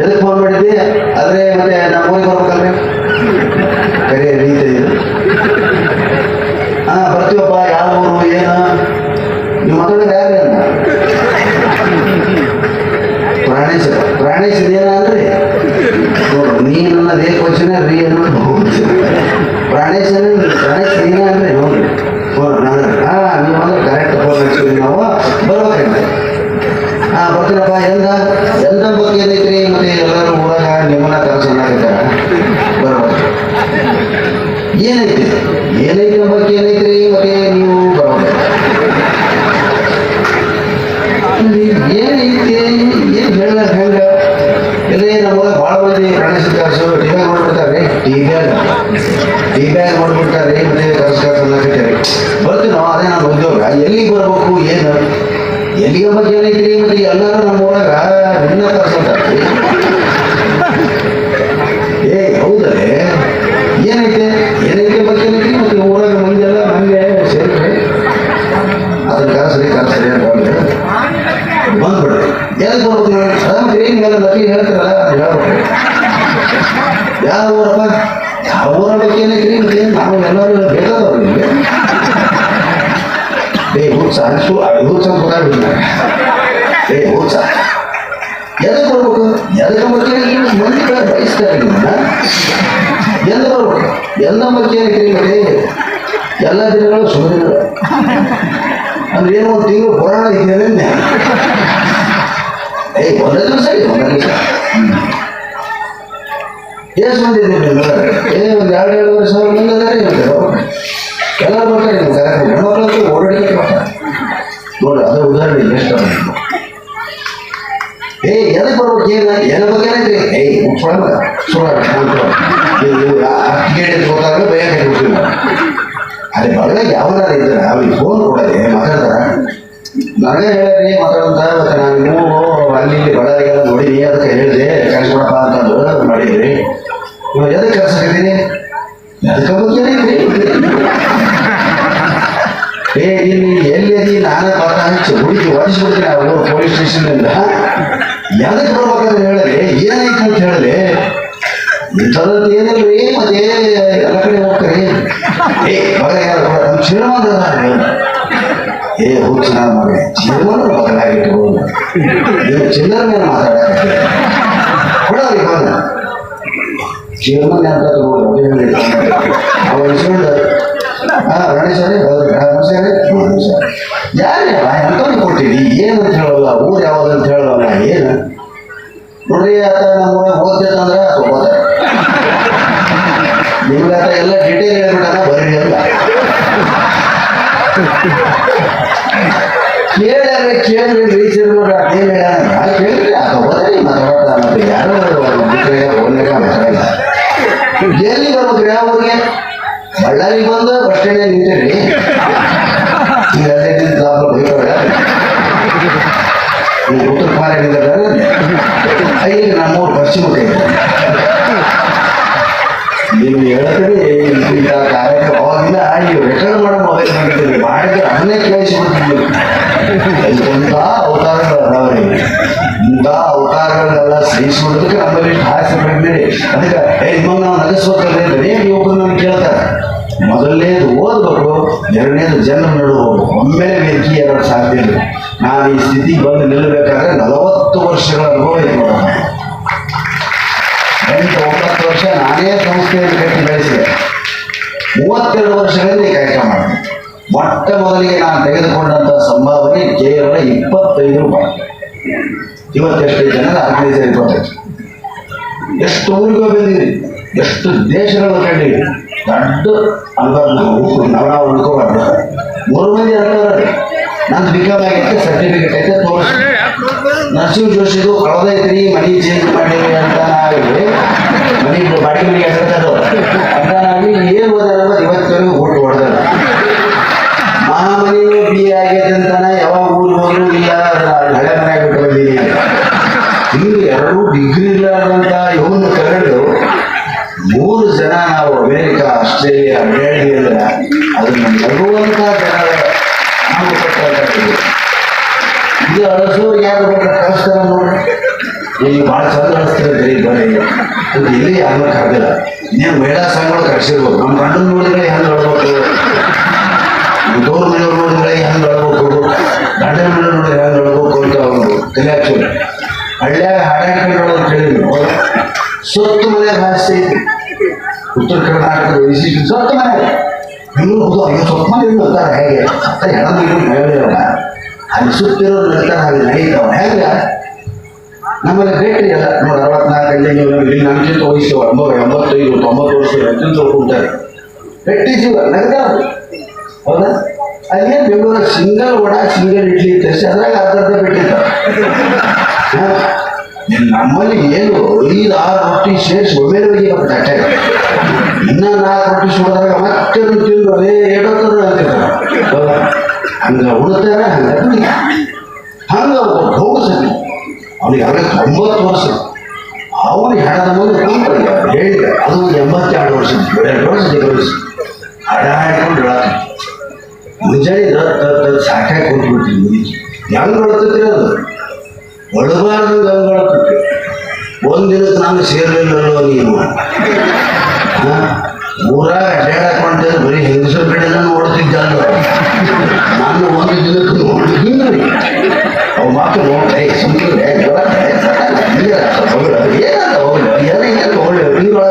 ಎದಕ್ಕೆ ಫೋನ್ ಮಾಡಿದ್ದೆ? ಆದ್ರೆ ಮತ್ತೆ ನಮ್ಮ ಊರಿಗೆ ಬರ್ಬೇಕಲ್ರಿ ಕರೆ ರೀತಿ ಇದು. ಬರ್ತೀವಪ್ಪ ಯಾವ ಊರು ಏನು? ನೀವು ಮಾತಾಡೋದು ಯಾರು ಅಂತ ಪ್ರಾಣೇಶ, ಪ್ರಾಣೇಶ್ ಇದೇನ ಅಂದ್ರೆ? ನೀ ರೀ ಅನ್ನೋದು ಪ್ರಾಣೇಶ್ ಪ್ರಾಣೇಶ್ ನಾನು ನೀವು ಕರೆಕ್ಟ್ ನಾವು. ಎಂದ ಎಂದ ಬಗ್ಗೆ ಏನೈತ್ರಿ? ಈಗ ಕರ್ಸ ಕಾರ್ಸ ಅನ್ನಕತ್ತಾರೆ ಬರ್ತೀವಿ ನಾವು, ಅದೇ ನಾನು ಉದ್ಯೋಗ ಎಲ್ಲಿಗೆ ಬರ್ಬೇಕು, ಏನು? ಎಲ್ಲಿಗೆ ಬಗ್ಗೆ ಏನೈತ್ರಿ ಮತ್ತೆ ನಮ್ಮ ಊರಾಗ ಏ ಏನೈತೆ? ಏನೈತೆ ಬಗ್ಗೆ ಮತ್ತೆ ಊರಾಗ ಮಂದಿ ನಮಗೆ ನಂಗೆ ಅದಕ್ಕೆ ಕರ್ಸ್ರಿ ಕರ್ಸ್ರಿ ಅಂತ ಎದಕ್ಕೆ ಬರ್ಬೇಕು? ನಾನು ನಕಲಿ ಹೇಳ್ತಾರಲ್ಲ ಯಾವ ಊರಪ್ಪ? ಯಾವ ಊರ ಬಗ್ಗೆ ಎಲ್ಲರೂ ಬೇಕಾದವ್ರು ನಿಮಗೆ ಏ, ಹುಚ್ಚ ಅನ್ಸು ಹುಚ್ಚ ಏ, ಹುಚ್ಚ. ಮಂದಿ ಬಯಸ್ತಾರೆ ನಿಮ್ಮನ್ನ ಎಲ್ಲ ಎಲ್ಲ ಮಕ್ಕಳಿಗೆ ಕೇಳಿದ್ರೆ ಎಲ್ಲ ದಿನಗಳು ಸುಮ್ಮನೆ ಅಂದ್ರೆ ಏನು ಒಂದು ತಿಂಗಳು ಪುರಾಣ ಇದೆಯಲ್ಲ ಏ, ಒಂದೇ ದಿವಸ ಇದೆ, ಒಂದೇ ದಿವಸ. ಎಷ್ಟು ಮಂದಿ ಇದ್ದೀರಿ ನೀವು ಏ ಒಂದು ಎರಡು ಎರಡೂವರೆ ಸಾವಿರ ಮಂದಿ ಅದಾರೆ ಎಲ್ಲರೂ ಬರ್ತಾರೆ ನೀವು ಕಾರ್ಯಕ್ರಮ ಹೆಣ್ಮಕ್ಳಂತೂ ಓಡಾಡಿಕೆ ಬರ್ತಾರೆ ನೋಡಿ ಅದು ಉದಾಹರಣೆ ಎಷ್ಟು ಅದ ನಿಮ್ದು. ಏ ಎದಕ್ಕೆ ಬರ್ಬೇಕು ಏನು ಏನ ಬಗ್ಗೆ ಏನೈತ್ರಿ ಏಯ್ ಸುಳ್ಳ ಸುಳ್ಳ ಟಿಕೆಟ್ ಗೊತ್ತಾಗಲ್ಲ ಭಯ ಕಟ್ಬಿಡ್ತೀವಿ ಅದೇ ಮಗಳಾಗ ಯಾವಾಗ ಇದ್ರೆ ಅವ್ರಿಗೆ ಫೋನ್ ಕೊಡದೆ ಮಾತಾಡ್ತಾರ ನನಗೆ ಹೇಳ್ರಿ ಮಾತಾಡಂತ ಮತ್ತೆ ನಾನು ನೀವು ಅಲ್ಲಿ ಇಲ್ಲಿ ಬಳ್ಳಾರಿಗೆಲ್ಲ ನೋಡಿನಿ ಅದಕ್ಕೆ ಹೇಳಿದೆ ಕಳಿಸ್ಕೊಡಪ್ಪ ಅಂತಂದು ಮಾಡಿದ್ರಿ ಇವಾಗ ಎದಕ್ಕೆ ಕಳ್ಸಕಿದ್ದೀನಿ ಎದಕ್ಕೆ ಬಗ್ಗೆ ಏನೈತ್ರಿ ಏ ಇಲ್ಲಿ ಎಲ್ಲಿ ನಾನು ಪತ್ರ ಹಚ್ಚಿ ಹುಡುಗಿ ಹೊಡಿಸ್ಬಿಡ್ತೀನಿ ಆ ಊರು ಪೊಲೀಸ್ ಸ್ಟೇಷನ್ನಿಂದ ಬರ್ಬೇಕಾದ್ರೆ ಬರ್ಬೇಕಂತ ಏನಾಯ್ತು ಅಂತ ಹೇಳಲಿ ಇಂಥದ್ದು ಏನಿಲ್ರಿ ಮತ್ತೆ ಎಲ್ಲ ಕಡೆ ಹೋಗ್ತಾರೆ. ಏ ಮಗ ಯಾರು ನಮ್ಮ ಹೇ ಏ ಹೋಗಿ ಚೆನ್ನಾಗಿ ಮಾಡಿ ಜೀವನ ಬದಲಾಗಿಟ್ಬೋದು ಚಿಲ್ಲರ ಮೇಲೆ ಮಾತಾಡಕ್ಕೆ. ಶ್ರೀಮಂತ ಅಂತ ತಗೊಂಡು ಅವ ಇಸ್ಕೊಂಡು, ಹಾ ಗಣೇಶರೇ ಗಣೇಶರೇ ಯಾರೇ ಎಂತವ್ರಿಗೆ ಕೊಟ್ಟಿರಿ ಏನು ಅಂತ ಹೇಳೋಲ್ಲ ಊರು ಯಾವ್ದು ಅಂತ ಹೇಳೋಲ್ಲ ನೋಡ್ರಿ ಆತ ನಮ್ಮ ಓದ್ತಂದ್ರೆ ತಗೋತಾರೆ ನಿಮ್ಗೆ ಆತ ಎಲ್ಲ ಡಿಟೇಲ್ ಹೇಳ್ಬಿಟ್ಟಾನ ಬರೀ ಅಲ್ಲ ಕೇಳಿ ಕೇಳ್ರಿ ರೀಚರ್ ನೋಡ್ರಿ ಅದೇನು ಆ ಆತ ಹೋದ್ರಿ ಮಾತಾಡ್ತಾ ಮತ್ತೆ ಯಾರು ಎಲ್ಲಿ ಬರ್ಬೇಕ್ರಿ ಅವ್ರಿಗೆ? ಬಳ್ಳಾರಿಗೆ ಬಂದು ಬಸ್ ಸ್ಟ್ಯಾಂಡ್ ನಿಂತೀರಿ ಈಗ ಬೈಬೇಡ ನೀವು ಉತ್ತರ ಕುಮಾರ ಐದು ಖರ್ಚು ಕೈ ನೀವು ಹೇಳ್ತೀರಿ ಇಂಥ ಕಾರ್ಯಕ್ರಮ ಅವಾಗಿಂದ ನೀವು ರೆಕಾರ್ಡ್ ಮಾಡೋ ಮೊಬೈಲ್ ಮಾಡಿದ್ದೀರಿ ಮಾಡಿದ್ರೆ ಅದನ್ನೇ ಕೇಳಿಸ್ಬಿಡ್ತೀವಿ ಇಂಥ ಅವತಾರಗಳು ಅದಾವ್ರಿ ಇಂಥ ಅವತಾರಗಳೆಲ್ಲ ಸಹಿಸ್ಬಿಡೋದಕ್ಕೆ ನಮ್ಮಲ್ಲಿ ಹಾಸ್ಯ ಬಿಡ್ತೀರಿ ಅದಕ್ಕೆ ನಿಮ್ಮನ್ನ ನಾವು ನಗಿಸ್ಬೇಕಲ್ರಿ ಬರೀ ಯುವಕರು ನಮ್ಗೆ ಕೇಳ್ತಾರೆ? ಮೊದಲನೇದು ಓದಬೇಕು, ಎರಡನೇದು ಜನ ನಡುವವರು ಒಮ್ಮೆ ವೇದಿಕೆ ಎರಡು ಸಾಧ್ಯ ಇಲ್ಲ. ನಾನು ಈ ಸ್ಥಿತಿಗೆ ಬಂದು ನಿಲ್ಲಬೇಕಾದ್ರೆ ನಲವತ್ತು ವರ್ಷಗಳ ಅನುಭವ ಇದೆ ಎಂಟು, ಒಂಬತ್ತು ವರ್ಷ ನಾನೇ ಸಂಸ್ಥೆಯನ್ನು ಕಟ್ಟಿ ಬೆಳೆಸಿದೆ. ಮೂವತ್ತೆರಡು ವರ್ಷಗಳಿಂದ ಈ ಕಾರ್ಯಕ್ರಮ ಮಾಡಿದೆ ಮೊಟ್ಟ ಮೊದಲಿಗೆ ನಾನು ತೆಗೆದುಕೊಂಡಂಥ ಸಂಭಾವನೆ ಕೇವಲ ಇಪ್ಪತ್ತೈದು ರೂಪಾಯಿ. ಇವತ್ತೆಷ್ಟೇ ಜನ ಹದಿನೈದು ಇಪ್ಪತ್ತೈದು ಎಷ್ಟು ಊರಿಗೆ ಬಂದಿರಿ ಎಷ್ಟು ದೇಶಗಳು ಕಂಡಿರಿ ದೊಡ್ಡ ಅನುಭವ ನಾವು ನಾವು ನಾವು ಅನ್ಕೋಬಾರ್ದು ಮೂರು ಮಂದಿ ಅನ್ಕೋರಿ ನಂದು ಬಿಕಾಮ್ ಆಗೈತೆ ಸರ್ಟಿಫಿಕೇಟ್ ಐತೆ ತೋರಿಸಿ ನರಸಿಂಹ ಜೋಶಿದು ಕಳೆದೈತ್ರಿ ಮನಿ ಚೇಂಜ್ ಮಾಡಿರಿ ಅಂತ ಆಗಿದೆ ಮನಿ ಬಾಡಿ ಮನಿ ಹೆಸರು ಅಂತ ನಾವಿ ಏನು ಓದಾರ ಇವತ್ತವರೆಗೂ ಊಟ ಹೊಡೆದ ಮಹಾಮನಿ ಬಿ ಆಗೈತೆ ಅಂತಾನ ಯಾವಾಗ ಊರಿಗೆ ಹೋದ್ರು ಇಲ್ಲ ಹಳೆ ಮನೆ ಬಿಟ್ಟು ಬಂದೀನಿ. ಹಿಂಗೆ ಎರಡು ಡಿಗ್ರಿ ಇಲ್ಲಾರ್ದಂತ ಇವನು ಕರೆದು ಮೂರು ಜನ ನಾವು ಅಮೇರಿಕ ಆಸ್ಟ್ರೇಲಿಯಾ ಅಡ್ಡಾಡಿ ಅಂದ್ರೆ ಅದನ್ನ ನಗುವಂತ ಜನರ. ಇದು ಅಳಸೋರು ಯಾರು ಕಳಿಸ್ತಾರ ನೋಡ್ರಿ. ಈಗ ಭಾಳ ಚಂದ ಅನಿಸ್ತಾರೆ ಬರೀ ಅಂತ ಇಲ್ಲಿ ಯಾರು ಕರೆದಿಲ್ಲ. ನೀವು ಮಹಿಳಾ ಸಂಘಗಳು ಕರೆಸಿರ್ಬೋದು. ನಮ್ಮ ಗಂಡನ ನೋಡಿದ್ರೆ ಹೆಂಗೆ ಹೇಳ್ಬೇಕು? ದೂರ ಮನೆಯವ್ರು ನೋಡಿದ್ರೆ ಹೆಂಗೆ ಹೇಳ್ಬೇಕು? ಗಂಡನ ಮನೆ ನೋಡಿದ್ರೆ ಹೆಂಗೆ ಹೇಳ್ಬೇಕು ಅಂತ ಒಂದು ತಲೆ ಹಾಕ್ಸೋದು ಹಳ್ಳಿಯಾಗ ಹಾಡಾಡ್ಕೊಂಡು ಕೇಳಿದ್ರು ಸೊತ್ತು ಮನೆಯಾಗ ಹಾಸ್ಯ ಉತ್ತರ ಕರ್ನಾಟಕದ ಸೊತ್ತು ಮನೆ ಬೆಂಗಳೂರು ಹೌದು ಅಯ್ಯೋ ಇಲ್ಲ ಅಂತಾರೆ ಹೇಗೆ? ಅಂತ ಹೆಣ ಹೇಳಿರಲ್ಲ ಅಲ್ಲಿ ಸುತ್ತಿರೋ ನಿರ್ಧಾರ ಹಾಗೆ ನಡೀತಾವ ಹೇಗೆ? ನಮ್ಮಲ್ಲಿ ಬೇಕರಿ ಅಲ್ಲ ನೋಡಿ ಅರವತ್ನಾಲ್ಕೈದು ಇಲ್ಲಿ ನಮ್ಗಿಂತ ವಯಸ್ಸು ಒಂಬತ್ತು ಎಂಬತ್ತೈದು ತೊಂಬತ್ತು ವರ್ಷ ಅತ್ಯಂತ ಕೊಡ್ತಾರೆ ಗಟ್ಟಿ ಜೀವ ನಗದ ಹೌದಾ? ಅಲ್ಲೇ ಬೆಂಗಳೂರು ಸಿಂಗಲ್ ವಡ ಸಿಂಗಲ್ ಇಡ್ಲಿ ತರಿಸಿ ಅದ್ರಾಗ ಅರ್ಧ ಬಿಟ್ಟಿರ್ತಾರೆ ನಮ್ಮಲ್ಲಿ ಏನು ಐದು ಆರು ರೊಟ್ಟಿ ಸೇರಿಸಿ ಒಮ್ಮೆಲೆ ಇನ್ನ ನಾಲ್ಕು ರೊಟ್ಟಿ ಸುಡಿದಾಗ ಮತ್ತೆ ತಿಂದು ಅದೇ? ಹಂಗ ಹಂಗ. ಹಂಗ ಹೋಗಿಸಲಿ ಅವನಿಗೆ ತೊಂಬತ್ತು ವರ್ಷ ಅವ್ರು ಹಣದ ಮುಂದೆ ಹೇಳಿದ ಅದು ಎಂಬತ್ತೆರಡು ವರ್ಷ ಎರಡು ವರ್ಷ ದಿವಸ ಹಡ ಹಾಕೊಂಡು ಹೇಳಕ್ಕೆ ಮುಂಜಾನೆ ಸಾಕಾಗಿ ಕೊಟ್ಬಿಡ್ತೀನಿ ಮುದುಕಿ ಹೆಂಗ್ ಹೊಳ್ತೈತ್ರಿ ಅದು ಒಳಬಾರ್ದು ಹಂಗೆ ಹೊಳ್ತೈತಿ ಒಂದ್ ದಿನಕ್ಕೆ ನಾನು ಸೇರಲಿಲ್ಲ ನೀನು? ಊರಾಗ ಅಡ್ಡಾಡಕ್ ಹೊಂಟಿದ್ರೆ ಬರೀ ಹೆಂಗಸರ ಕಡೆನ ನೋಡ್ತಿದ್ದ ಅಲ್ವ ನಾನು ಒಂದು ದಿನಕ್ಕೆ ನೋಡಿದ್ದೀನಿ ಅವು ಮಾತು ನೋಡ್ತಾ ಸುಮ್ಮನೆ ಏನಂತ ಹೋಗ್ಲಿ ಏನೈತೆ ಹೋಗ್ಲಿ ಹಿಂಗೊಳ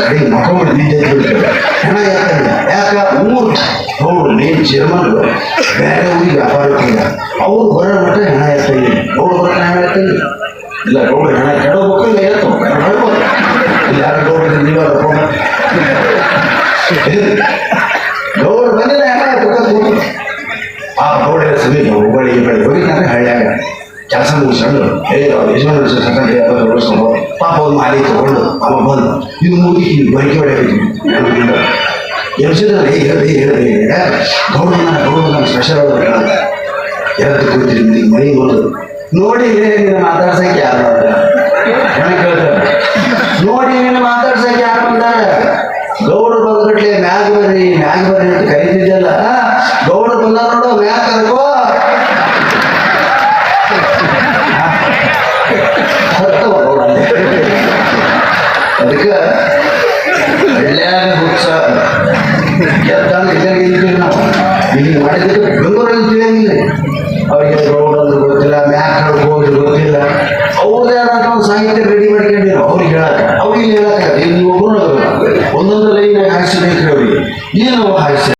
ಕಡೆ ಮಕ್ಕೊಂಡು ನಿಂತಿರ್ತಾರೆ ಹಣ ಯಾಕಂದ್ರೆ ಯಾಕ? ಮೂರು ನೋಡು ನೀನು ಚೇರ್ಮನ್ ಬೇರೆ ಊರಿಗೆ ವ್ಯಾಪಾರ ಹೋಗಿಲ್ಲ ಅವ್ರು ಬರೋ ಮಟ್ಟ ಹಣ ಎತ್ತಂಗಿಲ್ಲ ನೋಡು ಬರೋ ಹಣ ಎತ್ತಂಗಿಲ್ಲ ಇಲ್ಲ, ನೋಡು, ಹಣ ಎತ್ತು ಹೇಳ್ಬೋದು ಇಲ್ಲ ಯಾರು ನೋಡಿದ್ರೆ ನೀವು ಗೌಡ್ ಬಂದಿಲ್ಲ ಹಣ ಎತ್ಕೊಂಡು ಆ ಗೌಡ ಸಮೀಪ ಹುಬ್ಬಳ್ಳಿ ಹುಬ್ಬಳ್ಳಿ ಹೋಗಿ ನಾನು ಹಳ್ಳಿಯಾಗ ಕೆಲಸ ಮುಗಿಸ್ಕೊಂಡು ಹೇಳಿ ಯಜಮಾನ ಸೆಕೆಂಡ್ ಓಡಿಸ್ಕೊಂಡು ಪಾಪ ಒಂದು ಮಾಲಿ ತಗೊಂಡು ಅವ ಬಂದು ಇದು ಮುಗಿ ಬೈಕೆ ಹೊಡೆಯಬೇಕು ಎಬ್ಸಿದ್ರೆ ಹೇಳಿ ಹೇಳಿ ಗೌಡ ಗೌಡನ ಸ್ಪೆಷಲ್ ಯಾರು? ಕೂತಿರಿ ನಿಮ್ಗೆ ಮನೆ ಬಂದು ನೋಡಿ ಮಾತಾಡ್ಸಕ್ಕೆ ಯಾರು ನೋಡಿ, ನೀನು ಮಾತಾಡ್ಸಕ್ಕೆ ಯಾರು ಬಂದಾರೆ? ಗೌಡ್ರು ಬಂದ್ಬಿಟ್ಲೆ, ಮ್ಯಾಗ ಬರ್ರಿ ಮ್ಯಾಗ ಬರ್ರಿ ಅಂತ ಕರೀತಿದ್ದಲ್ಲ ಗೌಡ್ರು ಬಂದ ನೋಡು, ಮ್ಯಾಗ ಕರ್ಕೋ. ಅದಕ್ಕೆ ಹಳ್ಳ್ಯಾಗ ಹುಚ್ಚ. ಎದ್ದಾಗ ಇದ್ದಂಗೆ ನಾವು. ಇಲ್ಲಿ ಮಾಡಿದ್ರೆ ಅವ್ರಿಗೆ ಹೇಳಕ್ಕೆ